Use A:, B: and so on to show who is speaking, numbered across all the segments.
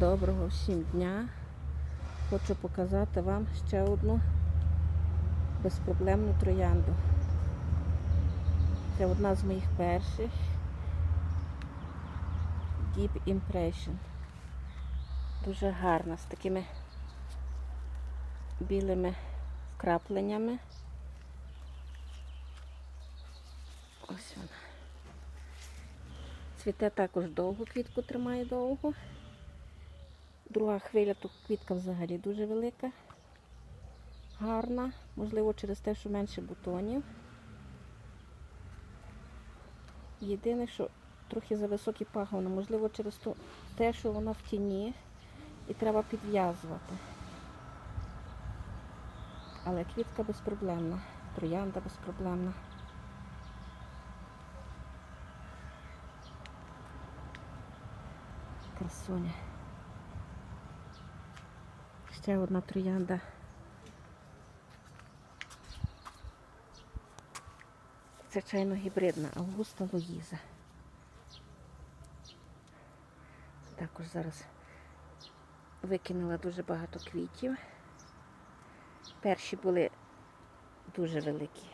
A: Доброго всім дня. Хочу показати вам ще одну безпроблемну троянду. Це одна з моїх перших Deep Impression. Дуже гарна, з такими білими вкрапленнями. Ось вона. Цвіте також довго, квітку тримає довго. Друга хвиля, то квітка взагалі дуже велика, гарна, можливо, через те, що менше бутонів. Єдине, що трохи за високі пагони, можливо, через те, що вона в тіні і треба підв'язувати. Але квітка безпроблемна, троянда безпроблемна. Красуня. Ще одна троянда. Це чайно гібридна Августа Луїза. Також зараз викинула дуже багато квітів. Перші були дуже великі.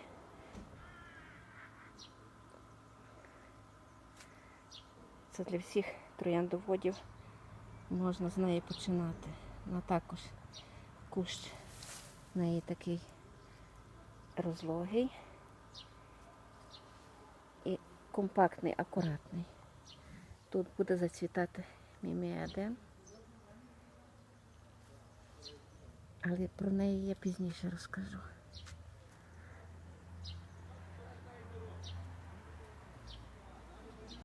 A: Це для всіх трояндоводів можна з неї починати. Вона також кущ в неї такий розлогий і компактний, акуратний. Тут буде зацвітати міміадем. Але про неї я пізніше розкажу.